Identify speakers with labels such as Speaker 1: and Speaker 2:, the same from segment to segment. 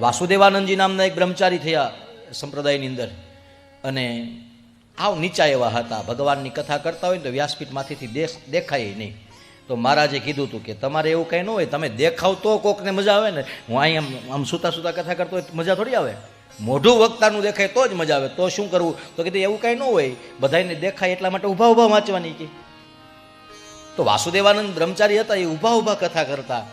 Speaker 1: વાસુદેવાનંદજી નામના એક બ્રહ્મચારી થયા સંપ્રદાયની અંદર. અને આવ નીચા એવા હતા. ભગવાનની કથા કરતા હોય ને તો વ્યાસપીઠમાંથી દેખાય નહીં. તો મહારાજે કીધું હતું કે તમારે એવું કંઈ ન હોય, તમે દેખાવ તો કોકને મજા આવે ને. હું અહીં આમ આમ સૂતા સૂતા કથા કરતો હોય મજા થોડી આવે. મોઢું વક્તાનું દેખાય તો જ મજા આવે. તો શું કરવું? તો કીધું, એવું કાંઈ ન હોય. બધાને દેખાય એટલા માટે ઊભા ઊભા વાંચવાની કે. તો વાસુદેવાનંદ બ્રહ્મચારી હતા, એ ઊભા ઊભા કથા કરતા.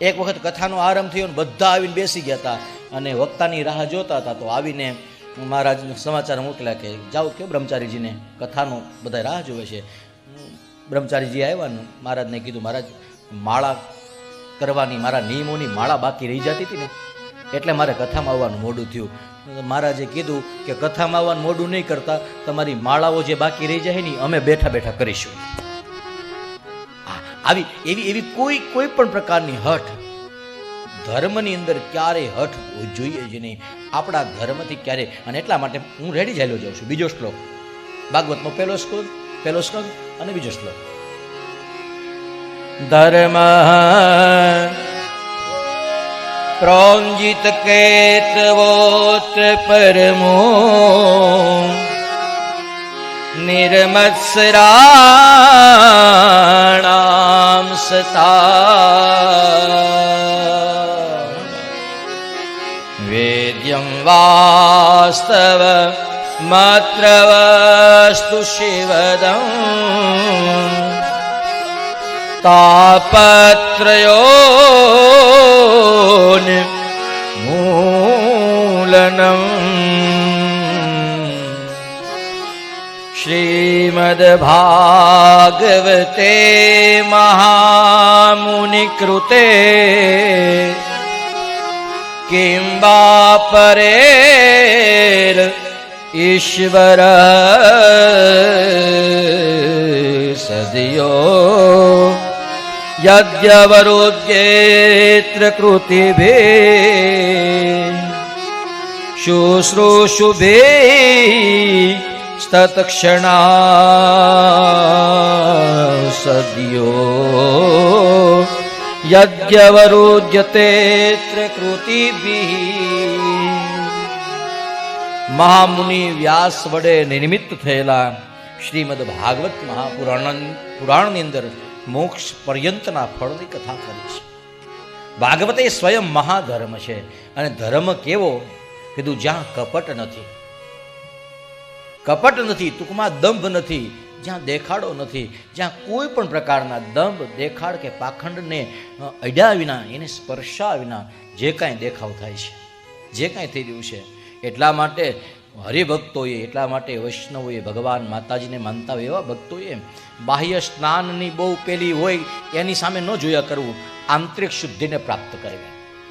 Speaker 1: એક વખત કથાનો આરંભ થયો ને બધા આવીને બેસી ગયા હતા અને વક્તાની રાહ જોતા હતા તો આવીને મહારાજ સમાચાર મોકલ્યા કે, જાઓ કે બ્રહ્મચારીજીને કથાનો બધા રાહ જોવે છે. બ્રહ્મચારીજી આવ્યા મહારાજને કીધું, મહારાજ, માળા કરવાની, મારા નિયમોની માળા બાકી રહી જતી હતી ને, એટલે મારે કથામાં આવવાનું મોડું થયું. મહારાજે કીધું કે, કથામાં આવવાનું મોડું નહીં કરતા, તમારી માળાઓ જે બાકી રહી જાય ને અમે બેઠા બેઠા કરીશું. આવી એવી એવી કોઈ કોઈ પણ પ્રકારની હઠ ધર્મની અંદર ક્યારેય હઠ જોઈએ જ નહીં. આપણા ધર્મથી ક્યારે અને એટલા માટે હું રેડી જાયેલો જાઉં છું. બીજો શ્લોક. ભાગવતનો પહેલો શ્લોક પહેલો શ્લોક અને બીજો શ્લોક. ધર્મ પ્રોંજિત કેતવોત પરમો નિર્મત્સરાણામ સતા વેદ્યમ વાસ્તવ માત્ર વસ્તુ શિવદમ તાપત્રયો મૂલનમ. શ્રીમદ્ભાગવતે મહામુનિકૃતે કિં વા પરેર ઈશ્વર સદયો યદ્યવરુદ્યેત્ર કૃતિભે શુશ્રૂષુભે સ્તત્ક્ષણા સદ્યો યજ્ઞવરુદ્યતેત્ર કૃતિભિ મહામુનિ વ્યાસ વડે નિર્મિત થયેલા શ્રીમદ ભાગવત મહાપુરાણ પુરાણની અંદર મોક્ષ પર્યંતના ફળની કથા કરી છે ભાગવત એ સ્વયં મહાધર્મ છે અને ધર્મ કેવો કીધું જ્યાં કપટ નથી કપટ નથી, ટૂંકમાં દંભ નથી, જ્યાં દેખાડો નથી, જ્યાં કોઈ પણ પ્રકારના દંભ, દેખાડ કે પાખંડને અડ્યા વિના, એને સ્પર્શા વિના જે કાંઈ દેખાવ થાય છે, જે કાંઈ થઈ રહ્યું છે, એટલા માટે હરિભક્તોએ, એટલા માટે વૈષ્ણવોએ ભગવાન માતાજીને માનતા હોય એવા ભક્તોએ બાહ્ય સ્નાનની બહુ પેલી હોય, એની સામે ન જોયા કરવું, આંતરિક શુદ્ધિને પ્રાપ્ત કરવી.